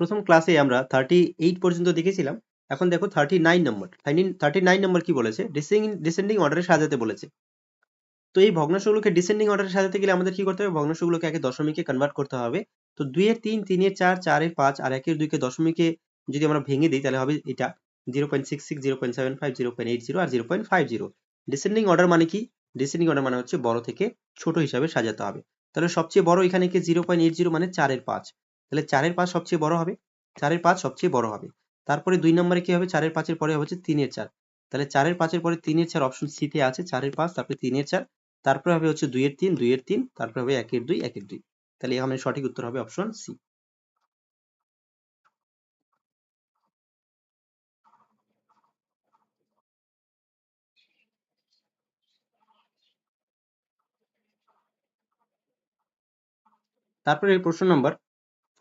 প্রথম ক্লাসে আমরা থার্টি এইট পর্যন্ত দেখেছিলাম। এখন দেখো থার্টি নাইন নম্বর থার্টি নাইন নম্বর কি বলেছে? ডিসেন্ডিং অর্ডারে সাজাতে বলেছে। তো এই ভগ্নাংশগুলোকে ডিসেন্ডিং অর্ডারে সাজাতে গেলে আমাদের কি করতে হবে? ভগ্নাংশগুলোকে আগে দশমিকে কনভার্ট করতে হবে। তো দুইয়ের তিন, তিনের চার, চারের পাঁচ আর একের দুইকে দশমিকে যদি আমরা ভেঙে দিই, তাহলে হবে এটা zero point six six zero point seven five zero point eight zero আর zero point five zero descending order মানে কি? ডিসেন্ডিং অর্ডার মানে হচ্ছে বড় থেকে ছোট হিসাবে সাজাতে হবে। তাহলে সবচেয়ে বড় এখানে কি? জিরো পয়েন্ট এইট জিরো মানে চারের পাঁচ। তাহলে চারের পাঁচ সবচেয়ে বড় হবে। চারের পাঁচ সবচেয়ে বড় হবে। তারপরে দুই নম্বরে কি হবে? চারের পাঁচের পরে হচ্ছে তিনের চার। তাহলে চারের পাঁচের পরে তিনের চার অপশন সিতে আছে। চারের পাঁচ, তারপরে তিনের চার, তারপরে হবে হচ্ছে দুইয়ের তিন দুইয়ের তিন, তারপরে হবে একের দুই একের দুই। তাহলে এখানে সঠিক উত্তর হবে অপশন সি তারপরে প্রশ্ন নাম্বার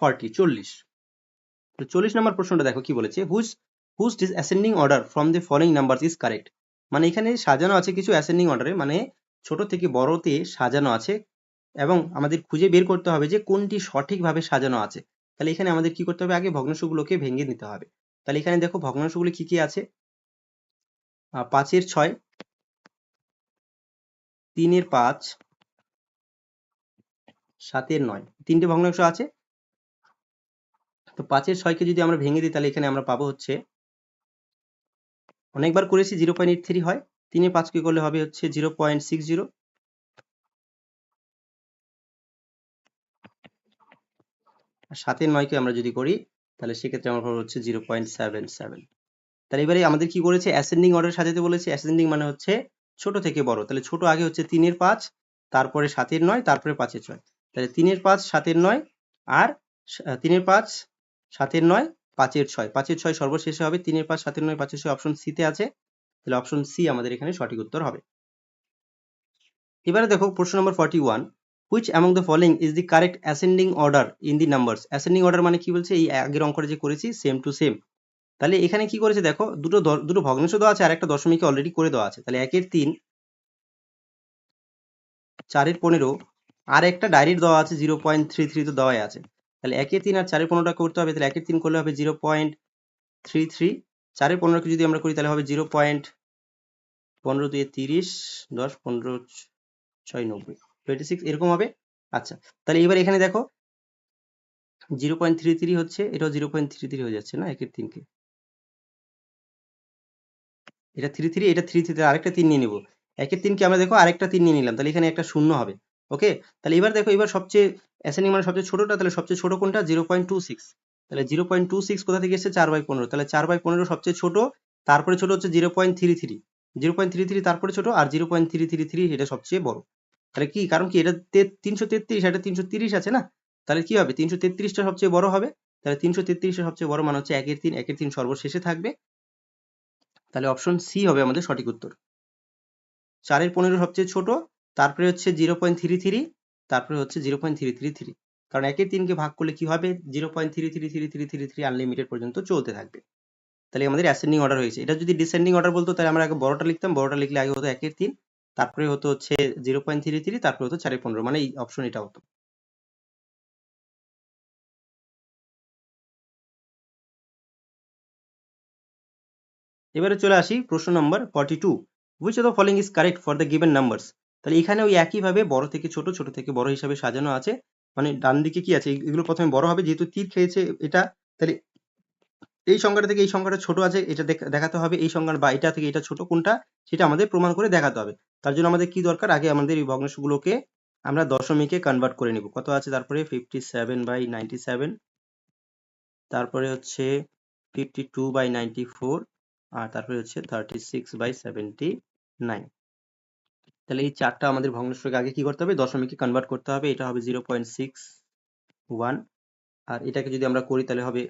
ফর্টি, চল্লিশ। তো চল্লিশ নম্বর প্রশ্নটা দেখো কি বলেছে? Whose whose dis ascending order from the following number is correct মানে এখানে সাজানো আছে কিছু অ্যাসেন্ডিং অর্ডারে মানে ছোট থেকে বড়তে সাজানো আছে এবং আমাদের খুঁজে বের করতে হবে যে কোনটি সঠিকভাবে সাজানো আছে। তাহলে এখানে আমাদের কি করতে হবে? আগে ভগ্নাংশগুলোকে ভেঙে নিতে হবে। তাহলে এখানে দেখো ভগ্নাংশগুলো কি কি আছে? পাঁচের ছয়, তিনের পাঁচ, সাতের নয়। তিনটে ভগ্নাংশ আছে। তো পাঁচের ছয়কে যদি আমরা ভেঙে দিই, তাহলে এখানে আমরা পাবো হচ্ছে অনেকবার করেছি জিরো পয়েন্ট এইট থ্রি হয়। তিনে পাঁচকে করলে হবে হচ্ছে জিরো পয়েন্ট সিক্স জিরো আর সাতের নয়কে আমরা যদি করি, তাহলে সেক্ষেত্রে আমার পাবো হচ্ছে জিরো পয়েন্ট সেভেন সেভেন তাহলে এবারে আমাদের কি করেছে? অ্যাসেন্ডিং অর্ডার সাজাতে বলেছে। অ্যাসেন্ডিং মানে হচ্ছে ছোট থেকে বড়। তাহলে ছোট আগে হচ্ছে তিনের পাঁচ, তারপরে সাতের নয়, তারপরে পাঁচের ছয়। তাহলে তিনের পাঁচ, সাতের নয়, আর তিনের পাঁচ সাতের নয়, পাঁচের ছয়। পাঁচের ছয় সর্বশেষে হবে, তিনের পাঁচ, সাতের নয়, পাঁচের ছয় অপশন সিতে আছে। তাহলে অপশন সি আমাদের এখানে সঠিক উত্তর হবে। এবারে দেখো প্রশ্ন নম্বর forty one which among the following is the correct ascending order in the numbers ascending order মানে কি বলছে? এই আগের অঙ্কটা যে করেছি সেম টু সেম তাহলে এখানে কি করেছে দেখো, দুটো দুটো ভগ্নাংশ দেওয়া আছে আর একটা দশমিকে অলরেডি করে দেওয়া আছে। তাহলে একের তিন, চারের পনেরো, আর একটা ডাইরেক্ট দেওয়া আছে জিরো পয়েন্ট থ্রি থ্রি তো দেওয়াই আছে। তাহলে একের তিন আর চারের পনেরোটা করতে হবে, তাহলে একের তিন করলে হবে জিরো পয়েন্ট থ্রি থ্রি চারের পনেরোকে যদি আমরা করি, তাহলে হবে জিরো পয়েন্ট পনেরো দিয়ে তিরিশ, দশ, পনেরো, ছয়, নব্বই। টোয়েন্টি সিক্স এরকম হবে? আচ্ছা তাহলে এবার এখানে দেখো জিরো পয়েন্ট থ্রি থ্রি হচ্ছে, এটাও জিরো পয়েন্ট থ্রি থ্রি হয়ে যাচ্ছে না, একের তিনকে। এটা থ্রি থ্রি এটা থ্রি থ্রি আরেকটা তিন নিয়ে নিবো। একের তিনকে আমরা দেখো, আরেকটা তিন নিয়ে নিলাম, তাহলে এখানে একটা শূন্য হবে। ওকে তাহলে এবার দেখো, এবার সবচেয়ে অ্যাসেন্ডিং মানে সবচেয়ে ছোটটা, তাহলে সবচেয়ে ছোট কোনটা? জিরো পয়েন্ট টু সিক্স তাহলে জিরো পয়েন্ট টু সিক্স কোথা থেকে এসেছে? চার বাই পনেরো। তাহলে চার বাই পনেরো সবচেয়ে ছোট, তারপরে ছোট হচ্ছে zero point three three zero point three three তারপরে ছোট, আর zero point three three three এটা সবচেয়ে বড়। তাহলে কি? কারণ কি? এটা তিনশো তেত্রিশ, এটা তিনশো তিরিশ আছে না? তাহলে কি হবে? তিনশো তেত্রিশটা সবচেয়ে বড় হবে। তাহলে তিনশো তেত্রিশটা সবচেয়ে বড় মানে হচ্ছে একের তিন একের তিন সর্বশেষে থাকবে। তাহলে অপশন সি হবে আমাদের সঠিক উত্তর। চারের পনেরো সবচেয়ে ছোট তারপরে হচ্ছে জিরো পয়েন্ট থ্রি থ্রি তারপরে হচ্ছে zero point three three three কারণ একের তিনকে ভাগ করলে কি হবে? Zero point three three three three three three unlimited পর্যন্ত চলতে থাকবে। তাহলে আমাদের অ্যাসেন্ডিং অর্ডার হয়েছে। এটা যদি ডিসেন্ডিং অর্ডার বলতো, তাহলে আমরা আগে বড়টা লিখতাম। বড়টা লিখলে আগে হতো একের তিন, তারপরে হতো হচ্ছে জিরো পয়েন্ট থ্রি থ্রি তারপরে হতো চারের পনেরো। মানে এই অপশন এটা হতো। এবারে চলে আসি প্রশ্ন নম্বর forty two which of the following is correct for the given numbers তাহলে এখানে ওই একইভাবে বড় থেকে ছোট ছোট থেকে বড় হিসাবে সাজানো আছে। মানে ডান দিকে কি আছে? এগুলো প্রথমে বড় হবে, যেহেতু তীর খেয়েছে এটা, তাহলে এই সংখ্যাটা থেকে এই সংখ্যাটা ছোট আছে, এটা দেখাতে হবে এই সংখ্যা বা এটা থেকে এটা ছোট কোনটা, সেটা আমাদের প্রমাণ করে দেখাতে হবে। তার জন্য আমাদের কি দরকার? আগে আমাদের এই ভগ্নাংশগুলোকে আমরা দশমিকে কনভার্ট করে নিব। কত আছে? তারপরে fifty seven by ninety seven তারপরে হচ্ছে fifty two by ninety four আর তারপরে হচ্ছে thirty six by seventy nine তাহলে এই চারটা আমাদের ভগ্নাংশকে আগে কি করতে হবে? দশমিকে কনভার্ট করতে হবে। এটা হবে জিরো পয়েন্ট সিক্স ওয়ান আর এটাকে যদি আমরা করি, তাহলে হবে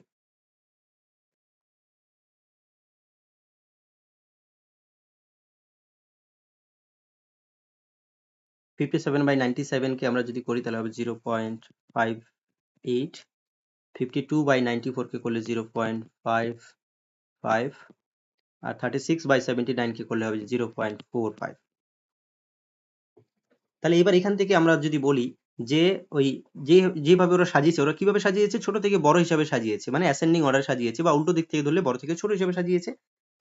ফিফটি সেভেন বাই নাইনটি সেভেনকে আমরা যদি করি, তাহলে হবে zero point five eight fifty two by ninety ফোরকে করলে জিরো পয়েন্ট ফাইভ ফাইভ আর থার্টি সিক্স বাই সেভেন্টি নাইনকে করলে হবে জিরো পয়েন্ট ফোর ফাইভ তাহলে এবার এখান থেকে আমরা যদি বলি যে ওই যে, যেভাবে ওরা সাজিয়েছে, ওরা কীভাবে সাজিয়েছে? ছোট থেকে বড় হিসাবে সাজিয়েছে মানে অ্যাসেন্ডিং অর্ডার সাজিয়েছে বা উল্টো দিক থেকে ধরলে বড় থেকে ছোট হিসাবে সাজিয়েছে।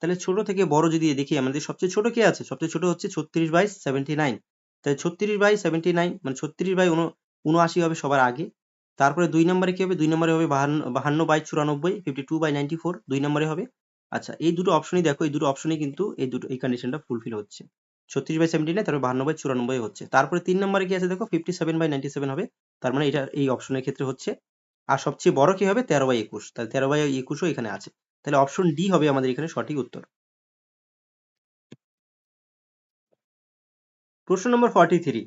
তাহলে ছোট থেকে বড় যদি দেখি, আমাদের সবচেয়ে ছোট কে আছে? সবচেয়ে ছোট হচ্ছে ছত্রিশ বাই সেভেন্টি নাইন তাহলে ছত্রিশ বাই সেভেন্টি নাইন মানে ছত্রিশ বাই উনআশি হবে সবার আগে। তারপরে দুই নম্বরে কি হবে? দুই নম্বরে হবে বাহান্ন বাহান্ন বাই চুরানব্বই fifty two by ninety four দুই নম্বরে হবে। আচ্ছা এই দুটো অপশনই দেখো, এই দুটো অপশনই কিন্তু এই দুটো, এই কন্ডিশনটা ফুলফিল হচ্ছে। ছত্রিশ বাই সেভেন্টি নাইন তারপরে বাহান্ন বাই চুরানব্বই হচ্ছে। তারপরে তিন নম্বরে কি আছে দেখো? Fifty seven by ninety seven হবে। তার মানে এটা এই অপশনের ক্ষেত্রে হচ্ছে। আর সবচেয়ে বড় কি হবে? তেরো বাই একুশ। তাহলে তেরো বাই একুশও এখানে আছে। তাহলে অপশন ডি হবে আমাদের এখানে সঠিক উত্তর। প্রশ্ন নম্বর forty three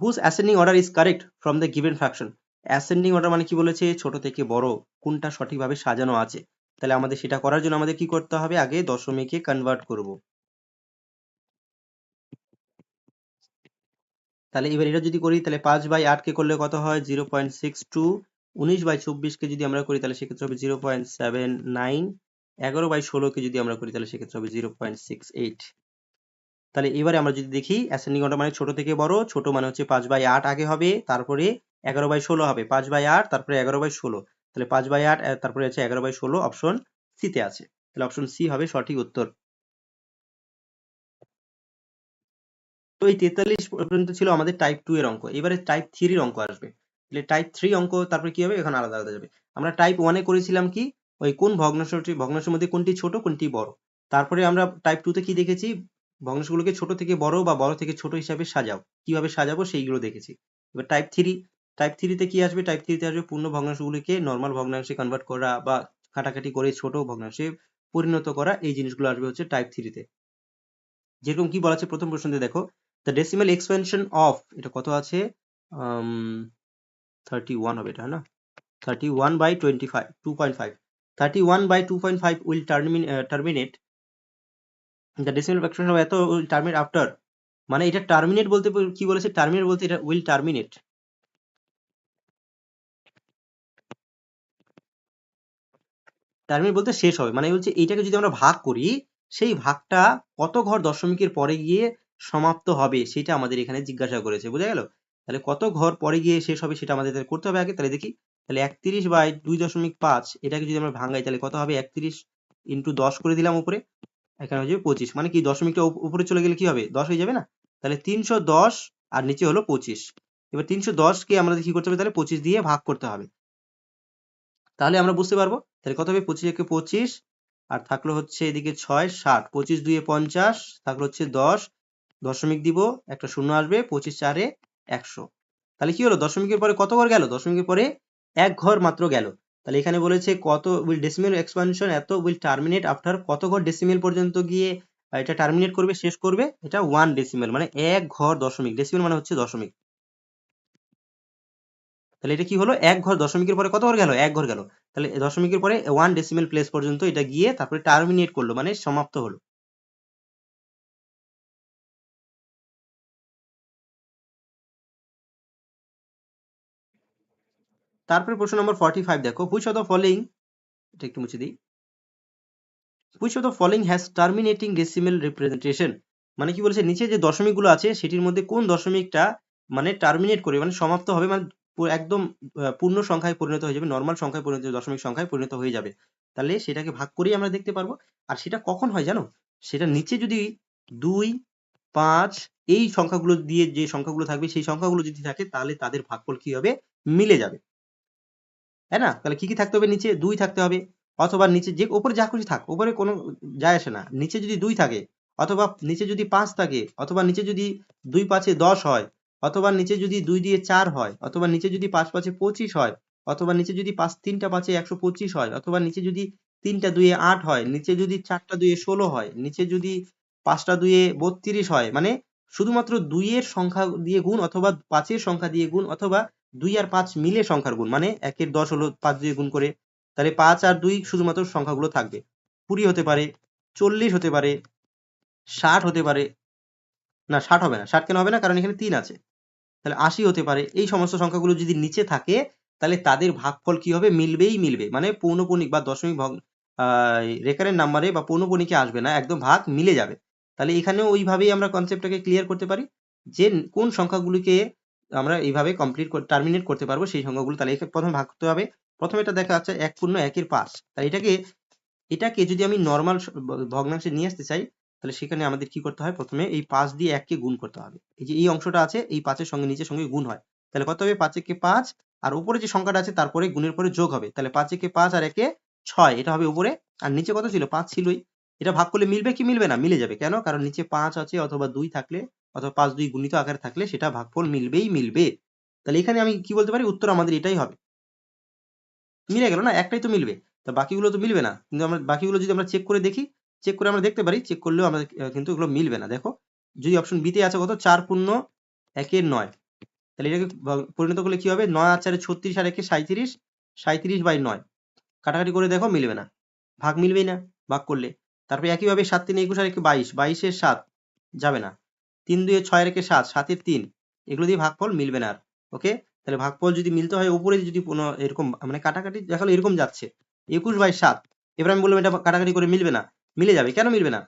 whose ascending order is correct from the given fraction ascending order মানে কি বলেছে? ছোট থেকে বড়। কোনটা সঠিকভাবে সাজানো আছে? তাহলে আমাদের সেটা করার জন্য আমাদের কি করতে হবে? আগে দশমিকে কনভার্ট করব। তাহলে এবার এটা যদি করি, তাহলে পাঁচ বাই আটকে করলে কত হয়? জিরো পয়েন্ট সিক্স টু, উনিশ বাই চব্বিশকে যদি আমরা করি, তাহলে সেক্ষেত্রে হবে জিরো পয়েন্ট সেভেন নাইন। এগারো বাই ষোলোকে যদি আমরা করি, তাহলে সেক্ষেত্রে হবে জিরো পয়েন্ট সিক্স এইট। তাহলে এবারে আমরা যদি দেখি অ্যাসেন্ডিং অর্ডার মানে ছোট থেকে বড়, ছোট মানে হচ্ছে পাঁচ বাই আট আগে হবে, তারপরে এগারো বাই ষোলো হবে, পাঁচ বাই আট, তারপরে এগারো বাই ষোলো। তাহলে পাঁচ বাই আট তারপরে হচ্ছে এগারো বাই ষোলো অপশন সিতে আছে। তাহলে অপশন সি হবে সঠিক উত্তর। তো এই তেতাল্লিশ পর্যন্ত ছিল আমাদের টাইপ টু এর অঙ্ক। এবারে টাইপ থ্রির অঙ্ক আসবে। তাহলে টাইপ থ্রি অঙ্ক, তারপরে কি হবে? এখন আলাদা আলাদা যাবে। আমরা টাইপ ওয়ানে করেছিলাম কি? ওই কোন ভগ্নাংশটি ভগ্নাংশের মধ্যে কোনটি ছোট, কোনটি বড়। তারপরে আমরা টাইপ টু তে কি দেখেছি? ভগ্নাংশগুলোকে ছোট থেকে বড় বা বড় থেকে ছোট হিসাবে সাজাও। কীভাবে সাজাবো সেইগুলো দেখেছি। এবার টাইপ থ্রি টাইপ থ্রিতে কি আসবে? টাইপ থ্রিতে আসবে পূর্ণ ভগ্নাংশগুলিকে নর্মাল ভগ্নাংশে কনভার্ট করা বা কাটাকাটি করে ছোট ভগ্নাংশে পরিণত করা। এই জিনিসগুলো আসবে হচ্ছে টাইপ থ্রিতে যেরকম কি বলা আছে? প্রথম প্রশ্নতে দেখো। দ্য ডেসিমাল এক্সপেনশন অফ এটা কত আছে? থার্টি ওয়ান হবে এটা, না? Thirty one by twenty five two point five thirty one by two point five will termin terminate the decimal fraction of এত উইল টার্মিনেট আফটার মানে এটা টার্মিনেট বলতে কি বলেছে? টার্মিনেট বলতে এটা উইল টার্মিনেট টার্মিনেট বলতে শেষ হবে। মানে বলছে, এইটাকে যদি আমরা ভাগ করি, সেই ভাগটা কত ঘর দশমিকের পরে গিয়ে সমাপ্ত হবে সেটা আমাদের এখানে জিজ্ঞাসা করেছে, বোঝা গেল? তাহলে কত ঘর পরে গিয়ে শেষ হবে সেটা আমাদের করতে হবে আগে? তাহলে দেখি, তাহলে একত্রিশ বাই দুই দশমিক পাঁচ, এটাকে যদি আমরা ভাঙাই তাহলে কত হবে? একত্রিশ ইন্টু দশ করে দিলাম উপরে, এখানে হয়ে যাবে পঁচিশ। মানে কি দশমিকটা উপরে চলে গেলে কি হবে? দশ হয়ে যাবে না? তাহলে তিনশো দশ আর নিচে হলো পঁচিশ। এবার তিনশো দশকে আমাদের কি করতে হবে? তাহলে পঁচিশ দিয়ে ভাগ করতে হবে। তাহলে আমরা বুঝতে পারব? তাহলে কত হবে? পঁচিশ একে পঁচিশ, আর থাকল হচ্ছে এদিকে ছয় ষাট। পঁচিশ দুয়ে পঞ্চাশ, থাকল হচ্ছে দশ। দশমিক দিব, একটা শূন্য আসবে, পঁচিশ চারে একশো। তাহলে কি হলো? দশমিকের পরে কত ঘর গেল? দশমিকের পরে এক ঘর মাত্র গেল। তাহলে এখানে বলেছে কত উইল ডেসিমেল এক্সপানশন এত উইল টার্মিনেট আফটার কত ঘর ডেসিমেল পর্যন্ত গিয়ে এটা টার্মিনেট করবে, শেষ করবে? এটা ওয়ান ডেসিমেল মানে এক ঘর দশমিক। ডেসিমেল মানে হচ্ছে দশমিক। তাহলে এটা কি হলো? এক ঘর দশমিকের পরে কত ঘর গেল? এক ঘর গেল। তাহলে দশমিকের পরে ওয়ান ডেসিমেল প্লেস পর্যন্ত এটা গিয়ে তারপরে টার্মিনেট করল মানে সমাপ্ত হলো। তারপরে প্রশ্ন নম্বর ফর্টি ফাইভ দেখো হুইচ অফ দ্য ফলোইং এটা একটু মুছে দিই। Which of the following has terminating decimal representation মানে কি বলছে, নিচে যে দশমিকগুলো আছে, সেটির মধ্যে কোন দশমিকটা মানে টার্মিনেট করে মানে সমাপ্ত হবে মানে একদম পূর্ণ সংখ্যায় পরিণত হয়ে যাবে নর্মাল সংখ্যায় পরিণত, দশমিক সংখ্যায় পরিণত হয়ে যাবে। তাহলে সেটাকে ভাগ করেই আমরা দেখতে পারব। আর সেটা কখন হয় জানো? সেটা নিচে যদি দুই, পাঁচ, এই সংখ্যাগুলো দিয়ে যে সংখ্যাগুলো থাকবে, সেই সংখ্যাগুলো যদি থাকে, তাহলে তাদের ভাগফল কি হবে? মিলে যাবে। তাই না? তাহলে কি কি থাকতে হবে? নিচে দুই থাকতে হবে। অথবা নিচে যে উপরে যা খুশি থাক উপরে কোনো যায় আসে না। নিচে যদি দুই থাকে, অথবা নিচে যদি পাঁচ থাকে, অথবা নিচে যদি দুই পাঁচে দশ হয়, অথবা নিচে যদি দুই দিয়ে চার হয়, অথবা নিচে যদি পাঁচ পাঁচে পঁচিশ হয়, অথবা নিচে যদি পাঁচ, তিনটা পাঁচে একশো পঁচিশ হয়, অথবা নিচে যদি তিনটা দুইয়ে আট হয়, নিচে যদি চারটা দুয়ে ষোলো হয়, নিচে যদি পাঁচটা দুয়ে বত্রিশ হয় মানে শুধুমাত্র দুইয়ের সংখ্যা দিয়ে গুণ অথবা পাঁচের সংখ্যা দিয়ে গুণ অথবা দুই আর পাঁচ মিলে সংখ্যার গুণ মানে একের দশ হলো পাঁচ দিয়ে গুণ করে, তাহলে পাঁচ আর দুই শুধুমাত্র সংখ্যাগুলো থাকবে। কুড়ি হতে পারে, চল্লিশ হতে পারে, ষাট হতে পারে, না, ষাট হবে না, ষাট কেন হবে না? কারণ এখানে তিন আছে। তাহলে আশি হতে পারে, এই সমস্ত সংখ্যাগুলো যদি নিচে থাকে, তাহলে তাদের ভাগফল কি হবে? মিলবেই মিলবে মানে পৌনপণিক বা দশমিক ভগ রেকারের নাম্বারে বা পৌনপণিকে আসবে না, একদম ভাগ মিলে যাবে। তাহলে এখানেও ওইভাবেই আমরা কনসেপ্টটাকে ক্লিয়ার করতে পারি যে কোন সংখ্যাগুলিকে আমরা এইভাবে কমপ্লিট টার্মিনেট করতে পারব সেই সংখ্যাগুলো। তাহলে প্রথমে ভাগ করতে হবে। প্রথমে এটা দেখা যাচ্ছে এক পূর্ণ একের পাঁচ। তাই এটাকে এটাকে যদি আমি নর্মাল ভগ্নাংশে নিয়ে আসতে চাই, তাহলে সেখানে আমাদের কি করতে হয়? প্রথমে এই পাঁচ দিয়ে এককে গুণ করতে হবে। এই যে এই অংশটা আছে, এই পাঁচের সঙ্গে নিচের সঙ্গে গুণ হয়। তাহলে কত হবে? পাঁচ একে পাঁচ। আর উপরে যে সংখ্যাটা আছে, তারপরে গুণের পরে যোগ হবে। তাহলে পাঁচ একে পাঁচ আর একে ছয়, এটা হবে উপরে। আর নিচে কত ছিল? পাঁচ ছিলই। এটা ভাগ করলে মিলবে কি? মিলবে না। মিলে যাবে। কেন? কারণ নিচে পাঁচ আছে অথবা দুই থাকলে অথবা পাঁচ দুই গুণিত আকারে থাকলে সেটা ভাগফল মিলবেই মিলবে। তাহলে এখানে আমি কি বলতে পারি? উত্তর আমাদের এটাই হবে। মিলে গেল না? একটাই তো মিলবে। তা বাকিগুলো তো মিলবে না। কিন্তু আমরা বাকিগুলো যদি আমরা চেক করে দেখি চেক করে আমরা দেখতে পারি চেক করলেও আমাদের কিন্তু এগুলো মিলবে না। দেখো, যদি অপশন বিতে আছে কত? চার পূর্ণ একের নয়। তাহলে এটাকে পরিণত করলে কি হবে? নয় আর চারে ছত্রিশ আর একে সাঁত্রিশ সাঁত্রিশ বাই নয়। কাটাকাটি করে দেখো, মিলবে না। ভাগ মিলবেই না, ভাগ করলে। তারপরে একইভাবে সাত তিন একুশ আর একে বাইশ, বাইশের সাত যাবে না। তিন দুয়ে ছয় রেখে সাত, সাতের তিন। এগুলো দিয়ে ভাগফল মিলবে না আর ওকে তাহলে ভাগফল যদি মিলতে হয়, উপরে যদি কোনো এরকম মানে কাটাকাটি দেখাল এরকম যাচ্ছে, একুশ বাই সাত, এবার আমি বললাম এটা কাটাকাটি করে মিলবে না, মিলে যাবে, কেন মিলবে না?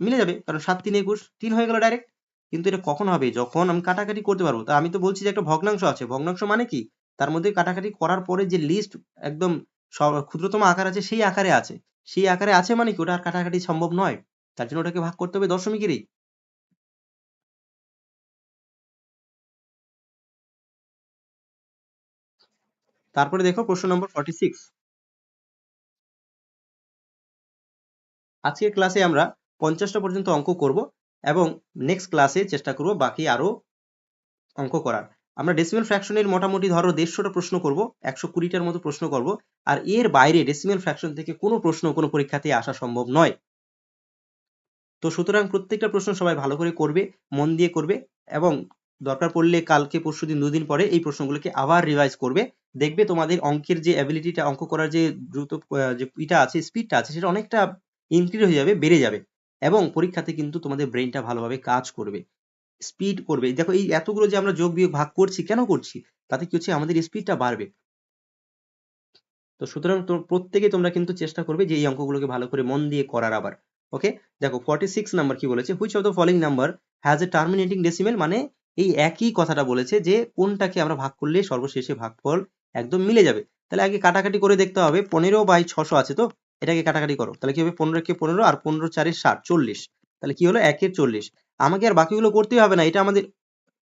মিলে যাবে, কারণ সাত তিন একুশ, তিন হয়ে গেল ডাইরেক্ট কিন্তু এটা কখন হবে? যখন আমি কাটাকাটি করতে পারব, তা আমি তো বলছি যে একটা ভগ্নাংশ আছে, ভগ্নাংশ মানে কি? তার মধ্যে কাটাকাটি করার পরে যে লিস্ট একদম ক্ষুদ্রতম আকার আছে, সেই আকারে আছে, সেই আকারে আছে মানে কি? ওটা আর কাটাকাটি সম্ভব নয়, তার জন্য ওটাকে ভাগ করতে হবে দশমিকেরই। তারপরে দেখো প্রশ্ন নম্বর ফর্টি সিক্স আজকের ক্লাসে আমরা পঞ্চাশটা পর্যন্ত অঙ্ক করব এবং নেক্সট ক্লাসে চেষ্টা করব বাকি আরও অঙ্ক করার। আমরা ডেসিমেল ফ্র্যাকশনের মোটামুটি ধরো দেড়শোটা প্রশ্ন করব, একশো কুড়িটার মতো প্রশ্ন করব, আর এর বাইরে ডেসিমেল ফ্র্যাকশন থেকে কোনো প্রশ্ন কোনো পরীক্ষাতে আসা সম্ভব নয়। তো সুতরাং প্রত্যেকটা প্রশ্ন সবাই ভালো করে করবে, মন দিয়ে করবে এবং দরকার পড়লে কালকে, পরশুদিন দুদিন পরে এই প্রশ্নগুলোকে আবার রিভাইজ করবে। দেখবে তোমাদের অঙ্কের যে অ্যাবিলিটিটা অঙ্ক করার যে দ্রুত যে ইটা আছে স্পিডটা আছে, সেটা অনেকটা ইনক্রিজ হয়ে যাবে, বেড়ে যাবে। এবং পরীক্ষাতে কিন্তু তোমাদের ব্রেনটা ভালোভাবে কাজ করবে স্পিড করবে। দেখো এই এতগুলো যে আমরা যোগ, বিয়োগ, ভাগ করছি, কেন করছি? তাতে কি হচ্ছে? আমাদের স্পিডটা বাড়বে। তো সুতরাং প্রত্যেকে তোমরা কিন্তু চেষ্টা করবে যে এই অঙ্কগুলোকে ভালো করে মন দিয়ে করার আবার। ওকে দেখো ফর্টি সিক্স নাম্বার কি বলেছে? Which of the following number has a terminating decimal মানে এই একই কথাটা বলেছে যে কোনটাকে আমরা ভাগ করলে সর্বশেষে ভাগফল একদম মিলে যাবে। তাহলে আগে কাটাকাটি করে দেখতে হবে, পনেরো বাই ছশো আছে তো? এটাকে কাটাকাটি করো। তাহলে কি হবে? পনেরো কে পনেরো আর পনেরো চারে ষাট, চল্লিশ। তাহলে কি হলো? একের চল্লিশ। আমাকে আর বাকিগুলো করতেই হবে না, এটা আমাদের,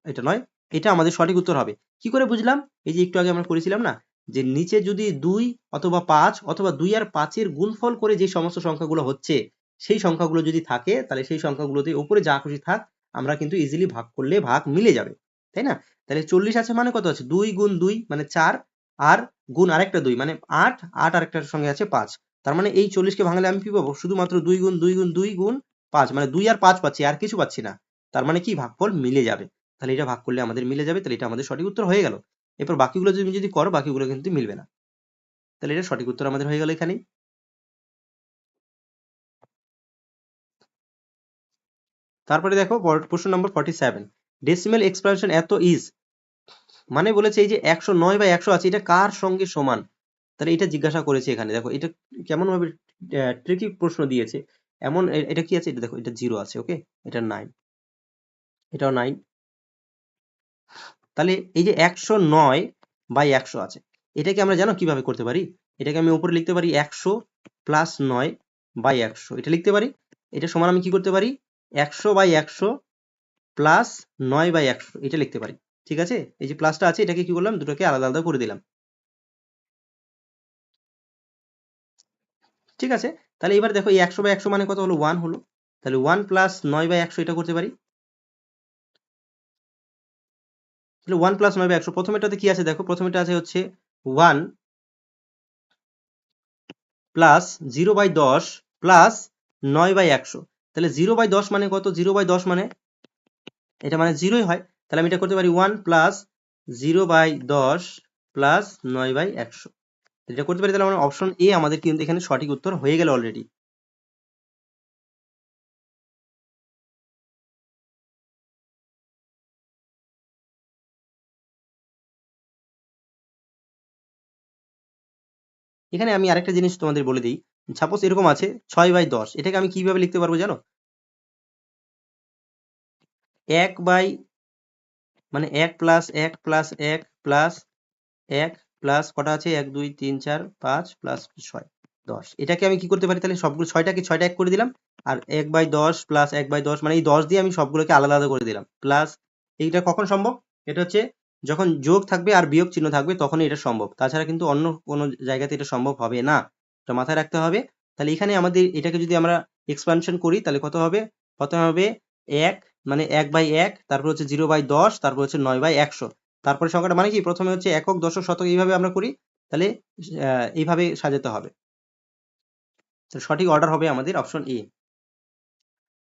এটা নয়, এটা আমাদের সঠিক উত্তর হবে। কি করে বুঝলাম? এই যে একটু আগে আমরা করেছিলাম না? যে নিচে যদি দুই অথবা পাঁচ অথবা দুই আর পাঁচের গুণফল করে যে সমস্ত সংখ্যাগুলো হচ্ছে, সেই সংখ্যাগুলো যদি থাকে, তাহলে সেই সংখ্যাগুলোতে উপরে যা খুশি থাক, আমরা কিন্তু ইজিলি ভাগ করলে ভাগ মিলে যাবে। তাই না? তাহলে চল্লিশ আছে মানে কত আছে? দুই গুণ দুই মানে চার আর গুণ আরেকটা দুই মানে আট আট আরেকটার সঙ্গে আছে পাঁচ। তার মানে এই চল্লিশকে ভাঙলে আমি কি পাবো? শুধুমাত্র দুই গুণ দুই গুণ দুই গুণ পাঁচ মানে দুই আর পাঁচ পাচ্ছি, আর কিছু পাচ্ছি না। তার মানে কি? ভাগফল মিলে যাবে। তাহলে এটা ভাগ করলে আমাদের মিলে যাবে, তাহলে এটা আমাদের সঠিক উত্তর হয়ে গেল। এরপর বাকিগুলো তুমি যদি করো, বাকিগুলো কিন্তু মিলবে না। তাহলে এটা সঠিক উত্তর আমাদের হয়ে গেল এখানেই। তারপরে দেখো প্রশ্ন নম্বর ফর্টি সেভেন ডেসিমেল এক্সপ্রেশন এত ইজ মানে বলেছে এই যে একশো নয় বা একশো আছে এটা কার সঙ্গে সমান? তাহলে এটা জিজ্ঞাসা করেছে এখানে। দেখো, এটা কেমন ভাবে ট্রিকি প্রশ্ন দিয়েছে। এমন এটা কি আছে? এটা দেখো, এটা জিরো আছে ওকে এটা নাইন এটাও নাইন তাহলে এই যে একশো নয় বাই একশো আছে, এটাকে আমরা জানো কীভাবে করতে পারি? এটাকে আমি উপরে লিখতে পারি একশো প্লাস নয় বাই একশো। এটা লিখতে পারি? এটা সমান আমি কি করতে পারি? একশো বাই একশো প্লাস নয় বাই একশো। এটা লিখতে পারি। ঠিক আছে? এই যে প্লাসটা আছে, এটাকে কি করলাম? দুটোকে আলাদা আলাদা করে দিলাম। ঠিক আছে? তাহলে এবার দেখো এই একশো বাই একশো মানে কত হলো? ওয়ান হলো। তাহলে ওয়ান প্লাস নয় বাই একশো এটা করতে পারি। তাহলে ওয়ান প্লাস নয় বাই একশো। প্রথমেটাতে কি আছে দেখো? প্রথমেটা আছে হচ্ছে ওয়ান প্লাস জিরো বাই দশ প্লাস নয় বাই একশো। তাহলে জিরো বাই দশ মানে কত? জিরো বাই দশ মানে? এটা মানে জিরোই হয়। তাহলে আমি এটা করতে পারি ওয়ান প্লাস জিরো বাই দশ প্লাস নয় বাই একশো। এটা করতে পারি তাহলে আমার অপশন এ আমাদের কিন্তু এখানে সঠিক উত্তর হয়ে গেল অলরেডি এখানে আমি আরেকটা জিনিস তোমাদের বলে দিই। সাপোজ এরকম আছে ছয় বাই দশ। এটাকে আমি কীভাবে লিখতে পারব জানো? এক বাই মানে এক প্লাস এক প্লাস এক প্লাস এক প্লাস কটা আছে? এক, দুই, তিন, চার, পাঁচ প্লাস ছয়, দশ। এটাকে আমি কি করতে পারি? তাহলে সবগুলো ছয়টাকে ছয়টা এক করে দিলাম। আর এক বাই দশ প্লাস এক বাই দশ মানে এই দশ দিয়ে আমি সবগুলোকে আলাদা আলাদা করে দিলাম। প্লাস এইটা কখন সম্ভব? এটা হচ্ছে যখন যোগ থাকবে আর বিয়োগ চিহ্ন থাকবে তখনই এটা সম্ভব। তাছাড়া কিন্তু অন্য কোনো জায়গাতে এটা সম্ভব হবে না। এটা মাথায় রাখতে হবে। তাহলে এখানে আমাদের এটাকে যদি আমরা এক্সপানশন করি, তাহলে কত হবে? প্রথমে হবে? এক মানে এক বাই এক, তারপর হচ্ছে জিরো বাই দশ, তারপর হচ্ছে নয় বাই একশো। তারপরে সংখ্যাটা মানে কি? প্রথমে হচ্ছে একক দশক শতক এইভাবে আমরা করি, তাহলে এইভাবে সাজাতে হবে। সঠিক অর্ডার হবে আমাদের অপশন এ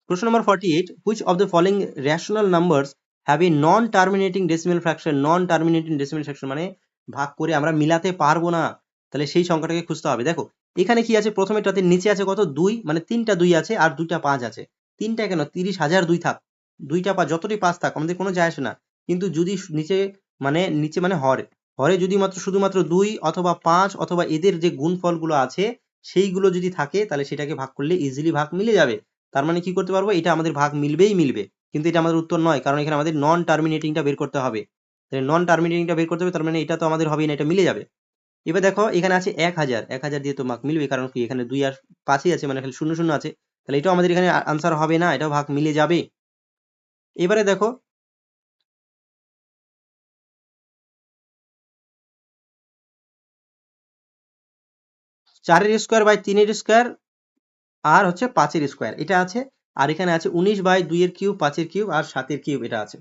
প্রশ্ন নম্বর forty eight which of the following rational numbers have a non terminating decimal fraction non terminating decimal fraction মানে ভাগ করে আমরা মিলাতে পারব না? তাহলে সেই সংখ্যাটাকে খুঁজতে হবে। দেখো, এখানে কি আছে? প্রথমেটাতে নিচে আছে কত? দুই মানে তিনটা দুই আছে আর দুইটা পাঁচ আছে। তিনটা কেন? তিরিশ হাজার দুই থাক। দুইটা পা, যতটি পাঁচ থাক, আমাদের কোনো যায় আসে না। কিন্তু যদি নিচে মানে নিচে মানে হরে হরে যদি মাত্র শুধুমাত্র দুই অথবা পাঁচ অথবা এদের যে গুণফলগুলো আছে, সেইগুলো যদি থাকে, তাহলে সেটাকে ভাগ করলে ইজিলি ভাগ মিলে যাবে। তার মানে কি করতে পারব? এটা আমাদের ভাগ মিলবেই মিলবে। কিন্তু এটা আমাদের উত্তর নয়, কারণ এখানে আমাদের নন টার্মিনেটিংটা বের করতে হবে। তাহলে নন টার্মিনেটিংটা বের করতে হবে, তার মানে এটা তো আমাদের হবে না, এটা মিলে যাবে। এবার দেখো, এখানে আছে এক হাজার। এক হাজার দিয়ে তো ভাগ মিলবে, কারণ কি এখানে দুই আর পাঁচই আছে মানে খালি শূন্য শূন্য আছে। তাহলে এটাও আমাদের এখানে আনসার হবে না, এটাও ভাগ মিলে যাবে। এবারে দেখো চারের স্কোয়ার বাই তিনের স্কোয়ার আর হচ্ছে পাঁচের স্কোয়ার, এটা আছে। আর এখানে আছে উনিশ বাই দুইয়ের কিউব, পাঁচের কিউব আর সাতের কিউব, এটা আছে।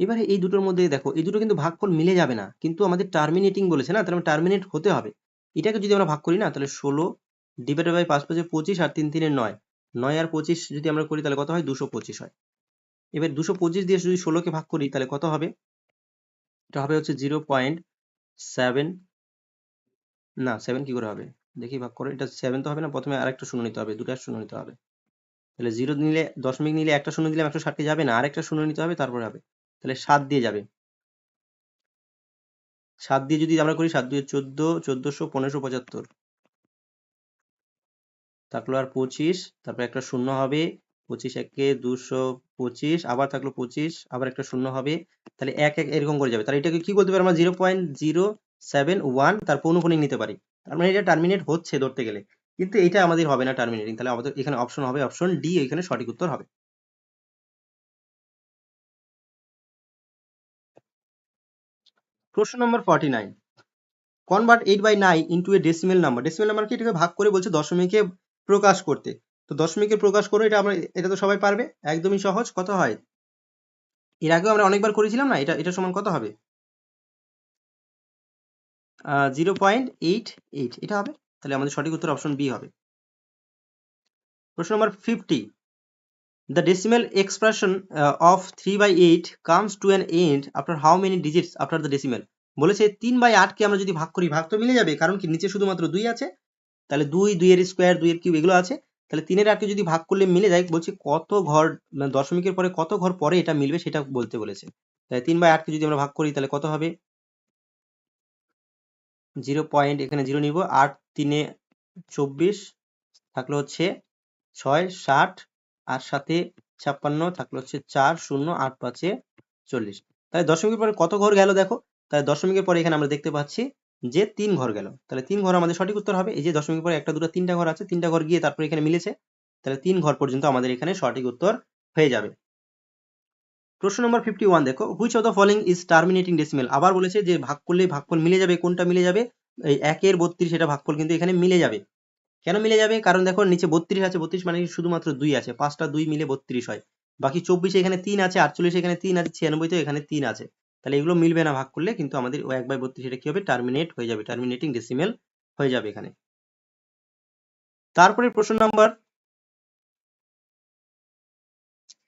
এবারে এই দুটোর মধ্যে দেখো, এই দুটো কিন্তু ভাগফল মিলে যাবে না, কিন্তু আমাদের টার্মিনেটিং বলেছে না তাহলে টার্মিনেট হতে হবে। এটাকে যদি আমরা ভাগ করি না, তাহলে ষোলো ডিভাইডেড বাই পাঁচ পাঁচে পঁচিশ আর তিন তিনের নয়। নয় আর পঁচিশ যদি আমরা করি, তাহলে কত হয়? দুশো পঁচিশ হয়। এবার দুশো পঁচিশ দিয়ে যদি ষোলোকে ভাগ করি, তাহলে কত হবে? এটা হবে হচ্ছে জিরো পয়েন্ট সেভেন না সেভেন কী করে হবে? দেখি ভাগ করে। এটা সেভেন তো হবে না, প্রথমে আরেকটা শূন্য নিতে হবে, দুটো শূন্য নিতে হবে। তাহলে জিরো নিলে, দশমিক নিলে একটা শূন্য দিলে একশো ষাটকে যাবে না, আরেকটা শূন্য নিতে হবে, তারপরে হবে। তাহলে সাত দিয়ে যাবে। সাত দিয়ে যদি আমরা করি, সাত দিয়ে চোদ্দ, চোদ্দশো, পনেরোশো, পঁচাত্তর। থাকল আর পঁচিশ, তারপর একটা শূন্য হবে, পঁচিশ একে দুশো পঁচিশ, আবার থাকল পঁচিশ, আবার একটা শূন্য হবে, তাহলে এক এক এরকম করে যাবে। তাহলে এটাকে কি বলতে পারি আমরা? Zero point zero seven one, তার পৌনপুনিক নিতে পারি। তার মানে এটা টার্মিনেট হচ্ছে ধরতে গেলে। কিন্তু এটা আমাদের হবে না টার্মিনেটিং, তাহলে আমাদের এখানে অপশন হবে অপশন ডি এখানে সঠিক উত্তর হবে। প্রশ্ন নম্বর forty nine convert eight by nine into a decimal number decimal নাম্বারকে এটাকে ভাগ করে বলছে দশমিকে প্রকাশ করতে। তো দশমিকে প্রকাশ করো, এটা আমরা, এটা তো সবাই পারবে। একদমই সহজ। কত হয়? এর আগেও আমরা অনেকবার করেছিলাম না? এটা এটা সমান কত হবে? জিরো পয়েন্ট এইট এইট এটা হবে? তাহলে আমাদের সঠিক উত্তর অপশন বি হবে। প্রশ্ন নম্বর fifty the decimal expression of three by eight comes to an end after how many digits after the decimal বলেছে তিন বাই আটকে আমরা যদি ভাগ করি, ভাগ তো মিলে যাবে, কারণ কি নিচে শুধুমাত্র দুই আছে। তাহলে দুই, দুইয়ের স্কোয়ার দুইয়ের কিউব এগুলো আছে। তাহলে তিনের আটকে যদি ভাগ করলে মিলে যায়, বলছে কত ঘর মানে দশমিকের পরে কত ঘর পরে এটা মিলবে সেটা বলতে বলেছে। তাহলে তিন বাই আটকে যদি আমরা ভাগ করি, তাহলে কত হবে? জিরো পয়েন্ট, এখানে জিরো নিব। আট তিনে চব্বিশ থাকল হচ্ছে ছয়, ষাট। আর সাথে ছাপ্পান্ন থাকল হচ্ছে চার শূন্য আট পাঁচে চল্লিশ। তাহলে দশমিকের পরে কত ঘর গেল দেখো? তাহলে দশমিকের পরে এখানে আমরা দেখতে পাচ্ছি যে তিন ঘর গেল। তাহলে তিন ঘর আমাদের সঠিক উত্তর হবে। এই যে দশমিকের পরে একটা, দুটো, তিনটা ঘর আছে, তিনটা ঘর গিয়ে তারপর এখানে মিলেছে। তাহলে তিন ঘর পর্যন্ত আমাদের এখানে সঠিক উত্তর হয়ে যাবে। প্রশ্ন নম্বর ফিফটি ওয়ান দেখো। Which of the following is terminating decimal আবার বলেছে যে ভাগ করলে ভাগফল মিলে যাবে, কোনটা মিলে যাবে? এই একের বত্রিশ, এটা ভাগফল কিন্তু এখানে মিলে যাবে। কেন মিলে যাবে? কারণ দেখো নিচে বত্রিশ আছে, বত্রিশ মানে শুধুমাত্র দুই আছে। পাঁচটা দুই মিলে বত্রিশ হয়। বাকি চব্বিশে এখানে তিন আছে, আটচল্লিশ এখানে তিন আছে ছিয়ানব্বই তো এখানে তিন আছে। তাহলে এগুলো মিলবে না ভাগ করলে, কিন্তু আমাদের ও এক বাই বত্রিশ এটা কি হবে? টার্মিনেট হয়ে যাবে। টার্মিনেটিং ডেসিমেল হয়ে যাবে এখানে। তারপরে প্রশ্ন number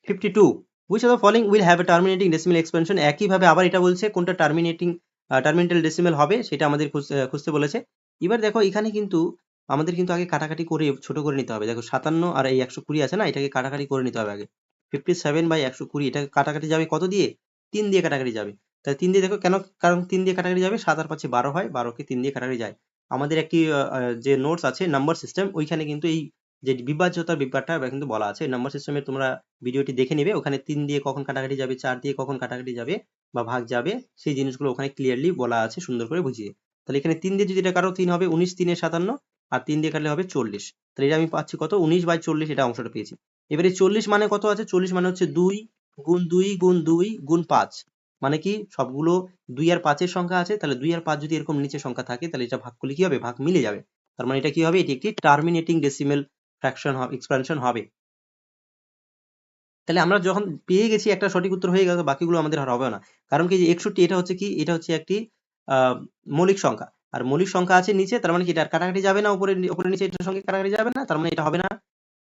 fifty two which of following will have a terminating decimal expansion একইভাবে আবার এটা বলছে, কোনটা টার্মিনেটিং টার্মিনেটাল ডেসিমেল হবে, সেটা আমাদের খুঁজতে বলেছে। এবার দেখো এখানে কিন্তু আমাদের কিন্তু আগে কাটাকাটি করে ছোট করে নিতে হবে। দেখো সাতান্ন আর এই একশো কুড়ি আছে না? এটাকে কাটাকাটি করে নিতে হবে আগে। ফিফটি সেভেন বাই একশো কুড়ি এটা কাটাকাটি যাবে কত দিয়ে? তিন দিয়ে কাটাকাটি যাবে। তাহলে তিন দিয়ে দেখো কেন? কারণ তিন দিয়ে কাটাকাটি যাবে, সাত আর পাঁচে বারো হয়, বারোকে তিন দিয়ে কাটাকাটি যায়। আমাদের একটি যে নোটস আছে নাম্বার সিস্টেম ওইখানে কিন্তু এই যে বিভাজ্যতার ব্যাপারটা কিন্তু বলা আছে। নাম্বার সিস্টেমে তোমরা ভিডিওটি দেখে নেবে, ওখানে তিন দিয়ে কখন কাটাকাটি যাবে, চার দিয়ে কখন কাটাকাটি যাবে বা ভাগ যাবে, সেই জিনিসগুলো ওখানে ক্লিয়ারলি বলা আছে সুন্দর করে বুঝিয়ে। তাহলে এখানে তিন দিয়ে যদি এটা কারও তিন হবে, উনিশ তিনে সাতান্ন আর তিন দিয়ে কাটলে হবে চল্লিশ। তাহলে এটা আমি পাচ্ছি কত? উনিশ বাই চল্লিশ এটা অংশটা পেয়েছি। এবারে চল্লিশ মানে কত আছে? চল্লিশ মানে হচ্ছে দুই গুণ দুই গুণ দুই গুণ পাঁচ। মানে কি? সবগুলো দুই আর পাঁচের সংখ্যা আছে, তাহলে দুই আর পাঁচ যদি এরকম নিচে সংখ্যা থাকে, তাহলে এটা ভাগ করলে কি হবে? ভাগ মিলে যাবে। তার মানে এটা কি হবে? এটি একটি টার্মিনেটিং ডেসিমেল ফ্র্যাকশন এক্সপ্যানশন হবে। তাহলে আমরা যখন পেয়ে গেছি একটা সঠিক উত্তর হয়ে গেছে বাকিগুলো আমাদের আর হবে না। কারণ কি? যে একষট্টি, এটা হচ্ছে কি? এটা হচ্ছে একটি মৌলিক সংখ্যা। আর মৌলিক সংখ্যা আছে নিচে, তার মানে কি এটা কাটাকাটি যাবে না, উপরে উপরে নিচে এটার সঙ্গে কাটাকাটি যাবে না, তার মানে এটা হবে না।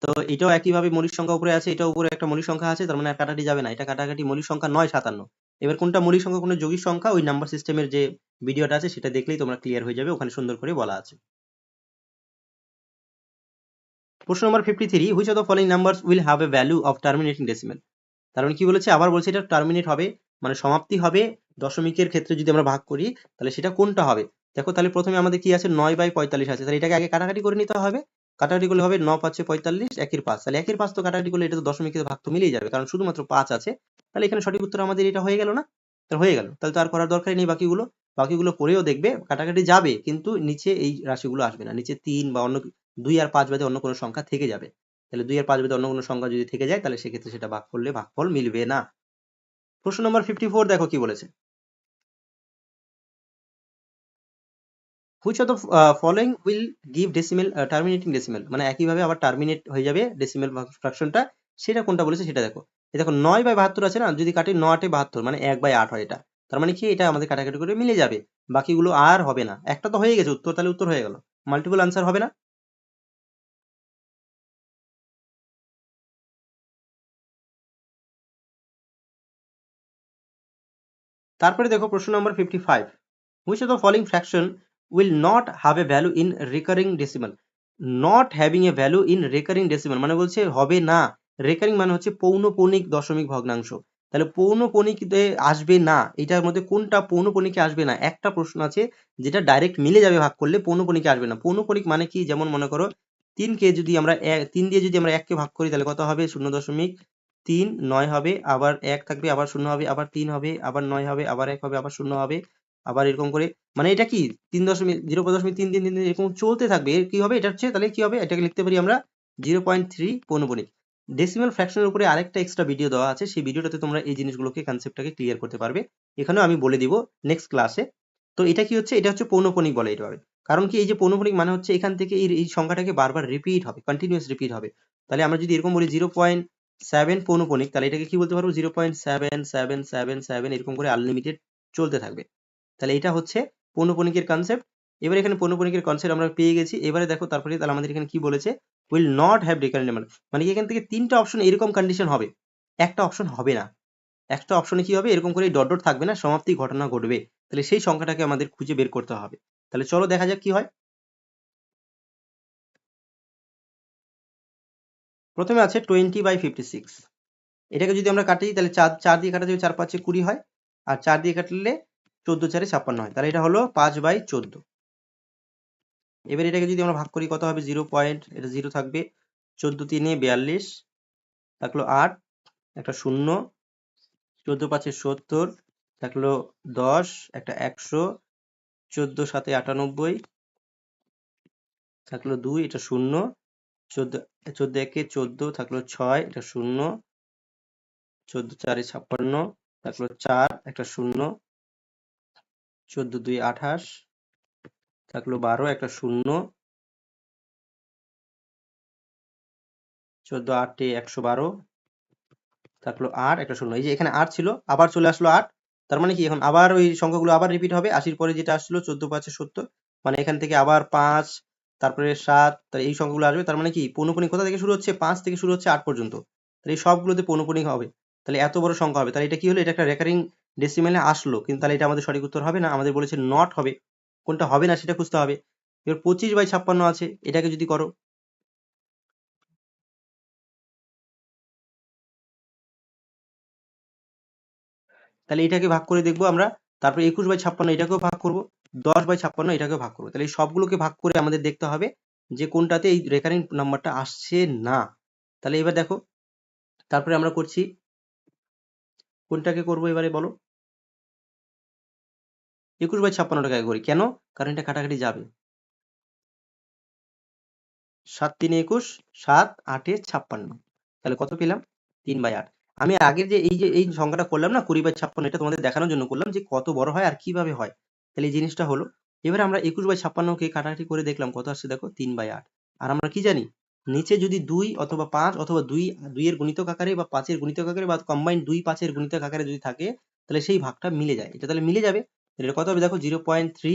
তো এটাও একইভাবে মৌলিক সংখ্যা উপরে আছে এটা উপরে একটা মৌলিক সংখ্যা আছে, তার মানে আর কাটাকাটি যাবে না, এটা কাটাকাটি মৌলিক সংখ্যা নয়, সাতান্ন। এবার কোনটা মৌলিক সংখ্যা কোনো যৌগিক সংখ্যা, ওই নাম্বার সিস্টেমের যে ভিডিওটা আছে, সেটা দেখলেই তোমরা ক্লিয়ার হয়ে যাবে, ওখানে সুন্দর করে বলা আছে। প্রশ্ন নম্বর fifty three which of the following numbers will have a value of terminating decimal তার মানে কি বলেছে? আবার বলছে এটা টার্মিনেট হবে মানে সমাপ্তি হবে, দশমিকের ক্ষেত্রে যদি আমরা ভাগ করি, তাহলে সেটা কোনটা হবে? দেখো তাহলে প্রথমে আমাদের কি আছে? নয় বাই পঁয়তাল্লিশ আছে। তাহলে এটাকে আগে কাটাকাটি করে নিতে হবে। কাটাকাটি করলে হবে ন পাঁচে পঁয়তাল্লিশ, একের পাঁচ। তাহলে একের পাঁচ তো কাটাকাটি করলে এটা তো দশমিকের ভাগ তো মিলেই যাবে। কারণ শুধুমাত্র পাঁচ আছে। তাহলে এখানে সঠিক উত্তর আমাদের এটা হয়ে গেল না? তাহলে হয়ে গেল। তাহলে তো আর করার দরকারই নেই বাকিগুলো। বাকিগুলো করেও দেখবে কাটাকাটি যাবে, কিন্তু নিচে এই রাশিগুলো আসবে না। নিচে তিন বা অন্য দুই আর পাঁচ বাদে অন্য কোনো সংখ্যা থেকে যাবে। তাহলে দুই আর পাঁচ বাদে অন্য কোনো সংখ্যা যদি থেকে যায়, তাহলে সেক্ষেত্রে সেটা ভাগ করলে ভাগফল মিলবে না। প্রশ্ন নম্বর ফিফটি ফোর দেখো কি বলেছে। Which of the following will give decimal terminating decimal মানে একইভাবে আবার টার্মিনেট হয়ে যাবে ডেসিমেল ফ্র্যাকশনটা সেটা কোনটা বলেছে সেটা দেখো। দেখো, নয় বাই বাহাত্তর আছে না? যদি কাটে ন আটে বাহাত্তর মানে এক বাই আট হয় এটা। তার মানে কি? এটা আমাদের কাটাকাটি করে মিলে যাবে। বাকিগুলো আর হবে না। একটা তো হয়ে গেছে, উত্তর তাহলে উত্তর হয়ে গেল। মাল্টিপল আনসার হবে না। তারপরে দেখো প্রশ্ন নম্বর fifty five which of the following fraction will not have a value in recurring decimal not having a value in recurring decimal মানে বলছে হবে না। রেকারিং মানে হচ্ছে পৌনপণিক দশমিক ভগ্নাংশ। তাহলে পৌনপণিকতে আসবে না। এটার মধ্যে কোনটা পৌনপণিকে আসবে না? একটা প্রশ্ন আছে যেটা ডাইরেক্ট মিলে যাবে ভাগ করলে পৌনপণিকে আসবে না। পৌনপণিক মানে কি? যেমন মনে করো তিনকে যদি আমরা তিন দিয়ে যদি আমরা এককে ভাগ করি তাহলে কত হবে? শূন্য দশমিক তিন, নয় হবে, আবার এক থাকবে, আবার শূন্য হবে, আবার তিন হবে, আবার নয় হবে, আবার এক হবে, আবার শূন্য হবে। আবার এরকম করে মানে এটা কি তিন দশমিক জিরো দশমিক তিন তিন তিন এরকম চলতে থাকবে, এর কি হবে? এটা হচ্ছে তাহলে কি হবে? এটাকে লিখতে পারি আমরা জিরো পয়েন্ট থ্রি পৌনপণিক ডেসিমাল ফ্র্যাকশনের উপরে আরেকটা এক্সট্রা ভিডিও দেওয়া আছে, সেই ভিডিওটাতে তোমরা এই জিনিসগুলোকে কনসেপ্টটাকে ক্লিয়ার করতে পারবে। এখানেও আমি বলে দিব নেক্সট ক্লাসে তো এটা কি হচ্ছে? এটা হচ্ছে পৌনপণিক বলে এইভাবে কারণ কি এই যে পৌনপণিক মানে হচ্ছে এখান থেকে এই এই সংখ্যাটাকে বারবার রিপিট হবে কন্টিনিউয়াস রিপিট হবে। তাহলে আমরা যদি এরকম বলি জিরো পয়েন্ট সেভেন পৌনপণিক তাহলে এটাকে কি বলতে পারব? Zero point seven seven seven seven এরকম করে আনলিমিটেড চলতে থাকবে। তাহলে এটা হচ্ছে পৌনপণিকের কনসেপ্ট এবার এখানে পৌনপণিকের কনসেপ্ট আমরা পেয়ে গেছি। এবারে দেখো তারপরে তাহলে আমাদের এখানে কি বলেছে? Will not have recurrent number মানে কি এখান থেকে তিনটা অপশন এরকম কন্ডিশন হবে? একটা অপশন হবে না। একটা অপশনে কি হবে? এরকম করে ডট ডট থাকবে না, সমাপ্তি ঘটনা ঘটবে। তাহলে সেই সংখ্যাটাকে আমাদের খুঁজে বের করতে হবে। তাহলে চলো দেখা যাক কি হয়। প্রথমে আছে টোয়েন্টি বাই ফিফটি সিক্স এটাকে যদি আমরা কাটি, তাহলে চার চার দিয়ে কাটা যাবে, চার পাঁচে কুড়ি হয়। আর চার দিয়ে কাটলে চোদ্দ চারে ছাপ্পান্ন হয়। তাহলে এটা হলো পাঁচ বাই চোদ্দ। এবার এটাকে যদি আমরা ভাগ করি, কত হবে? জিরো পয়েন্ট, এটা জিরো থাকবে। চোদ্দ তিনে বিয়াল্লিশ, থাকল আট, একটা শূন্য। চোদ্দ পাঁচে সত্তর, থাকল দশ, একটা একশো। চোদ্দ সাথে আটানব্বই, থাকল দুই, এটা শূন্য। চোদ্দ চোদ্দ একে চোদ্দ, থাকল ছয়, এটা শূন্য। চোদ্দ চারে ছাপ্পান্ন, থাকল চার, একটা শূন্য। চোদ্দ দুই আঠাশ থাকল বারো, একটা শূন্য। চোদ্দ আটে একশো বারো থাকল আট, একটা শূন্য। এই যে এখানে আট ছিল, আবার চলে আসলো আট। তার মানে কি, এখন আবার ওই সংখ্যাগুলো আবার রিপিট হবে। আশির পরে যেটা আসলো, চোদ্দ পাঁচে সত্তর। মানে এখান থেকে আবার পাঁচ, তারপরে সাত, তার এই সংখ্যাগুলো আসবে। তার মানে কি পৌনপুনিক কোথা থেকে শুরু হচ্ছে? পাঁচ থেকে শুরু হচ্ছে আট পর্যন্ত। তাহলে এই সবগুলোতে পৌনপুনিক হবে। তাহলে এত বড় সংখ্যা হবে। তাহলে এটা কি হলো? এটা একটা রেকারিং ডেসিমেলে আসলো, কিন্তু তাহলে এটা আমাদের সঠিক উত্তর হবে না? আমাদের বলেছে নট হবে। কোনটা হবে না সেটা খুঁজতে হবে। এবার পঁচিশ বাই ছাপ্পান্ন আছে, এটাকে যদি করো। তাহলে এটাকে ভাগ করে দেখব আমরা। তারপরে একুশ বাই ছাপ্পান্ন এটাকেও ভাগ করব। দশ বাই ছাপ্পান্ন এটাকেও ভাগ করব। তাহলে এই সবগুলোকে ভাগ করে আমাদের দেখতে হবে যে কোনটাতে এই রেকারিং নাম্বারটা আসছে না। তাহলে এবার দেখো, তারপরে আমরা করছি। কোনটাকে করব এবারে বলো? একুশ বাই ছাপ্পান্ন টাকা করি। কেন? কারণ এটা কাটাকাটি যাবে। সাত তিনে একুশ, সাত আটে ছাপ্পান্ন। তাহলে কত পেলাম? তিন বাই আট। আমি আগের যে এই যে, এই সংখ্যাটা করলাম না, কুড়ি বাই ছাপ্পান্ন, এটা তোমাদের দেখানোর জন্য করলাম যে কত বড় হয় আর কীভাবে হয়। তাহলে এই জিনিসটা হলো, এবারে আমরা একুশ বাই ছাপ্পান্নকে কাটাকাটি করে দেখলাম, কত আসছে দেখো? তিন বাই আট। আর আমরা কি জানি? নিচে যদি দুই অথবা পাঁচ অথবা দুই, দুইয়ের গুণিতক আকারে বা পাঁচের গুণিতক আকারে বা কম্বাইন দুই, পাঁচের গুণিতক আকারে যদি থাকে, তাহলে সেই ভাগটা মিলে যায়। এটা তাহলে মিলে যাবে? এটা কত হবে? দেখো জিরো পয়েন্ট থ্রি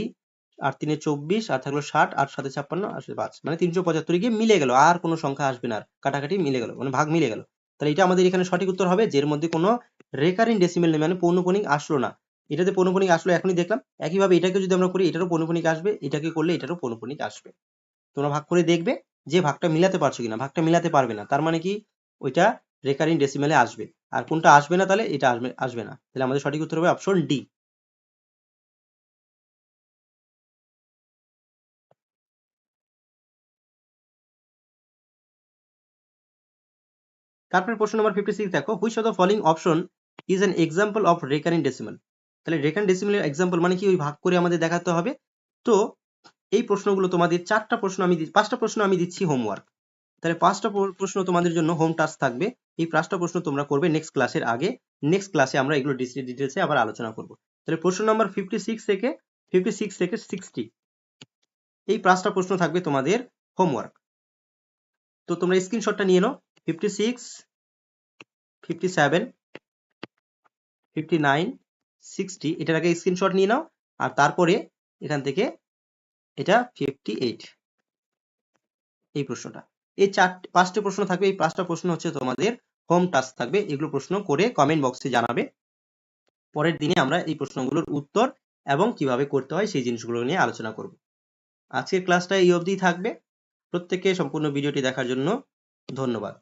আট তিনে চব্বিশ, আর থাকল ষাট আট সাথে ছাপ্পান্ন, আর পাঁচ। মানে তিনশো পঁচাত্তর গিয়ে মিলে গেল, আর কোনো সংখ্যা আসবে না, আর কাটাকাটি মিলে গেল মানে ভাগ মিলে গেল। তাহলে এটা আমাদের এখানে সঠিক উত্তর হবে, যের মধ্যে কোনো রেকারিং ডেসিমেল নেই মানে পৌনপণিক আসলো না। এটাতে পৌনপণিক আসলো, এখনই দেখলাম, একইভাবে এটাকে যদি আমরা করি, এটারও পৌনপণিক আসবে, এটাকে করলে এটারও পৌনপণিক আসবে। তোমরা ভাগ করে দেখবে যে ভাগটা মিলাতে পারছ কিনা, ভাগটা মিলাতে পারবে না, তার মানে কি? ওইটা রেকারিং ডেসিমেলে আসবে। আর কোনটা আসবে না তাহলে এটা আসবে আসবে না। তাহলে আমাদের সঠিক উত্তর হবে অপশন ডি তারপরে প্রশ্ন নম্বর ফিফটি সিক্স দেখো which of the following option is an example of recurring decimal তাহলে রেকারিং ডেসিমালের এক্সাম্পল মানে কি? ওই ভাগ করে আমাদের দেখাতে হবে। তো এই প্রশ্নগুলো তোমাদের, চারটা প্রশ্ন আমি পাঁচটা প্রশ্ন আমি দিচ্ছি হোমওয়ার্ক তাহলে পাঁচটা প্রশ্ন তোমাদের জন্য হোম টাস্ক থাকবে। এই পাঁচটা প্রশ্ন তোমরা করবে নেক্সট ক্লাসের আগে। নেক্সট ক্লাসে আমরা এগুলো ডিটেলসে আবার আলোচনা করব। তাহলে প্রশ্ন নাম্বার ফিফটি সিক্স থেকে ফিফটি সিক্স থেকে সিক্সটি এই পাঁচটা প্রশ্ন থাকবে তোমাদের হোমওয়ার্ক তো তোমরা স্ক্রিনশটটা নিয়ে নাও। Fifty six fifty seven fifty nine sixty এটার আগে স্ক্রিনশট নিয়ে নাও, আর তারপরে এখান থেকে এটা ফিফটি এইট এই প্রশ্নটা। এই চারটে পাঁচটা প্রশ্ন থাকবে, এই পাঁচটা প্রশ্ন হচ্ছে তোমাদের হোম টাস্ক থাকবে, এগুলো প্রশ্ন করে কমেন্ট বক্সে জানাবে। পরের দিনে আমরা এই প্রশ্নগুলোর উত্তর এবং কীভাবে করতে হয় সেই জিনিসগুলো নিয়ে আলোচনা করব। আজকের ক্লাসটা এই অবধি থাকবে। প্রত্যেককে সম্পূর্ণ ভিডিওটি দেখার জন্য ধন্যবাদ।